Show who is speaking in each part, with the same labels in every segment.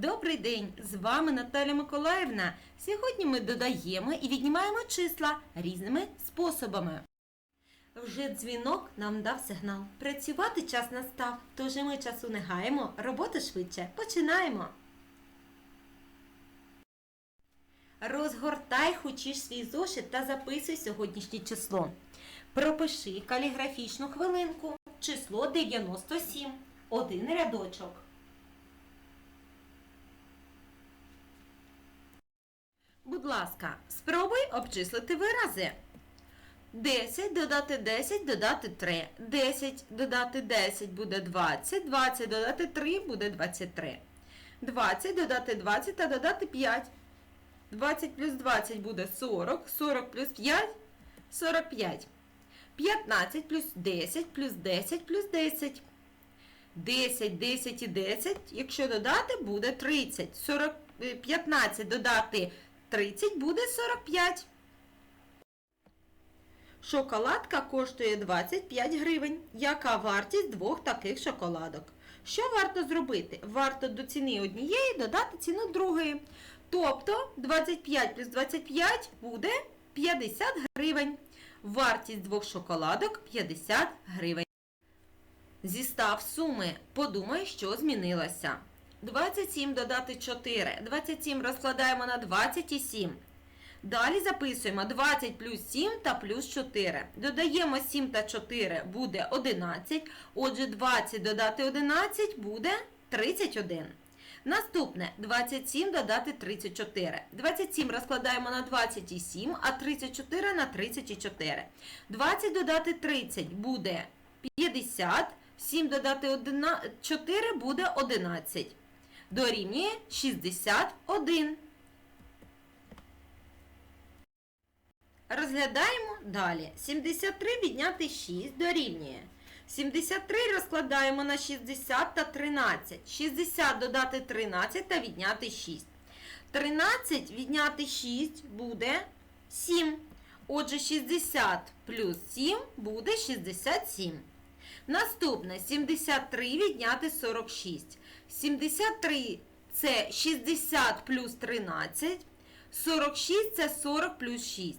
Speaker 1: Добрий день! З вами Наталя Миколаївна. Сьогодні ми додаємо і віднімаємо числа різними способами. Вже дзвінок нам дав сигнал. Працювати час настав, тож ми часу не гаємо, роботу швидше починаємо. Розгортай хочеш свій зошит та записуй сьогоднішнє число. Пропиши каліграфічну хвилинку. Число 97. Один рядочок. Будь ласка, спробуй обчислити вирази. 10 додати 10 додати 3. 10 додати 10 буде 20. 20 додати 3 буде 23. 20 додати 20 та додати 5. 20 плюс 20 буде 40. 40 плюс 5 45. 15 плюс 10 плюс 10 плюс 10. 10, 10 і 10, якщо додати, буде 30. 40, е, 15 додати 30 буде 45. Шоколадка коштує 25 гривень. Яка вартість двох таких шоколадок? Що варто зробити? Варто до ціни однієї додати ціну другої. Тобто 25 плюс 25 буде 50 гривень. Вартість двох шоколадок 50 гривень. Зістав суми. Подумай, що змінилося. 27 додати 4. 27 розкладаємо на 27. Далі записуємо 20 плюс 7 та плюс 4. Додаємо 7 та 4 буде 11. Отже, 20 додати 11 буде 31. Наступне 27 додати 34. 27 розкладаємо на 27, а 34 на 34. 20 додати 30 буде 50. 7 додати 4 буде 11. Дорівнює 61. Розглядаємо далі. 73 відняти 6 дорівнює. 73 розкладаємо на 60 та 13. 60 додати 13 та відняти 6. 13 відняти 6 буде 7. Отже, 60 плюс 7 буде 67. Наступне 73 відняти 46. 73 це 60 плюс 13. 46 це 40 плюс 6.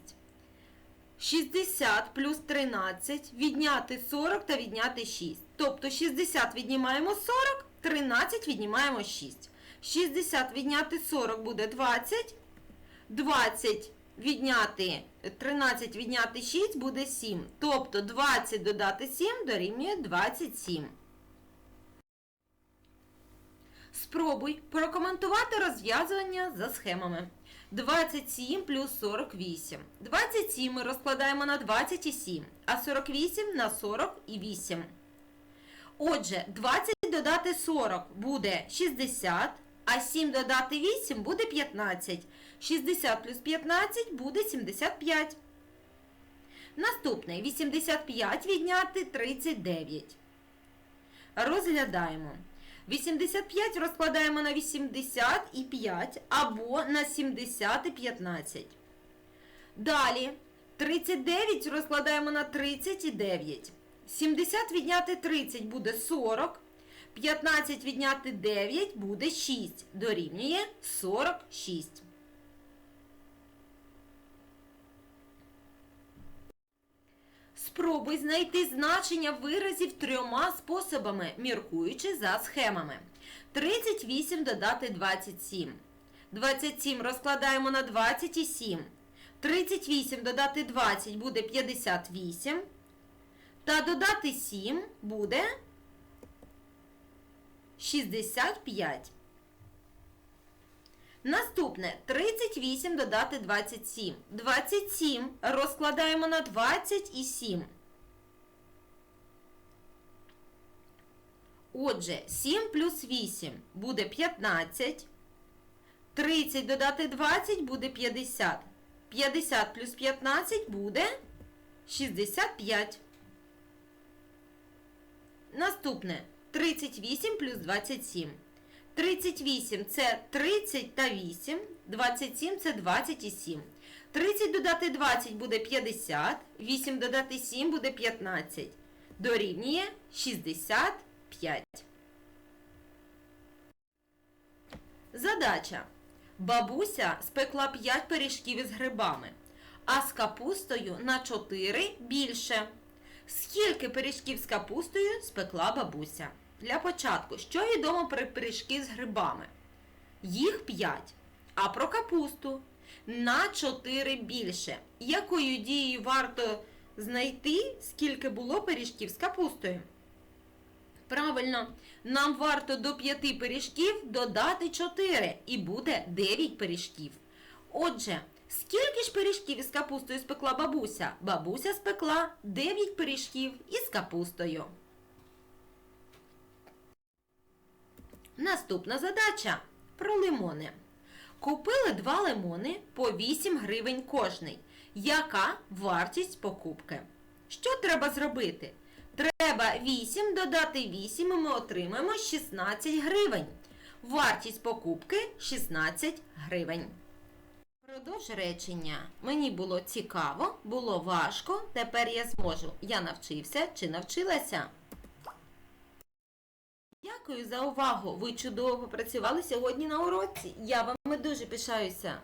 Speaker 1: 60 плюс 13 відняти 40 та відняти 6. Тобто 60 віднімаємо 40, 13 віднімаємо 6. 60 відняти 40 буде 20. 20 відняти 13 відняти 6 буде 7. Тобто 20 додати 7 дорівнює 27. Спробуй прокоментувати розв'язування за схемами. 27 плюс 48. 27 ми розкладаємо на 27, а 48 на 48. Отже, 20 додати 40 буде 60, а 7 додати 8 буде 15. 60 плюс 15 буде 75. Наступне 85 відняти 39. Розглядаємо. 85 розкладаємо на 80 і 5 або на 70 і 15. Далі 39 розкладаємо на 30 і 9. 70 відняти 30 буде 40. 15 відняти 9 буде 6. Дорівнює 46. Спробуй знайти значення виразів трьома способами, міркуючи за схемами. 38 додати 27. 27 розкладаємо на 27. 38 додати 20 буде 58. Та додати 7 буде 65. Наступне 38 додати 27. 27 розкладаємо на 27. Отже, 7 плюс 8 буде 15. 30 додати 20 буде 50. 50 плюс 15 буде 65. Наступне 38 плюс 27. 38 це 30 та 8, 27 це 27. 30 додати 20 буде 50, 8 додати 7 буде 15. Дорівнює 65. Задача. Бабуся спекла 5 пиріжків із грибами, а з капустою на 4 більше. Скільки пиріжків з капустою спекла бабуся? Для початку, що відомо про пиріжки з грибами? Їх 5. А про капусту на 4 більше. Якою дією варто знайти, скільки було пиріжків з капустою? Правильно, нам варто до 5 пиріжків додати 4 і буде 9 пиріжків. Отже, скільки ж пиріжків із капустою спекла бабуся? Бабуся спекла 9 пиріжків із капустою. Наступна задача про лимони. Купили два лимони по 8 гривень кожний. Яка вартість покупки? Що треба зробити? Треба 8 додати 8 і ми отримаємо 16 гривень. Вартість покупки 16 гривень. Продовж речення. Мені було цікаво, було важко, тепер я зможу. Я навчився чи навчилася. Дякую за увагу. Ви чудово попрацювали сьогодні на уроці. Я вами дуже пишаюся.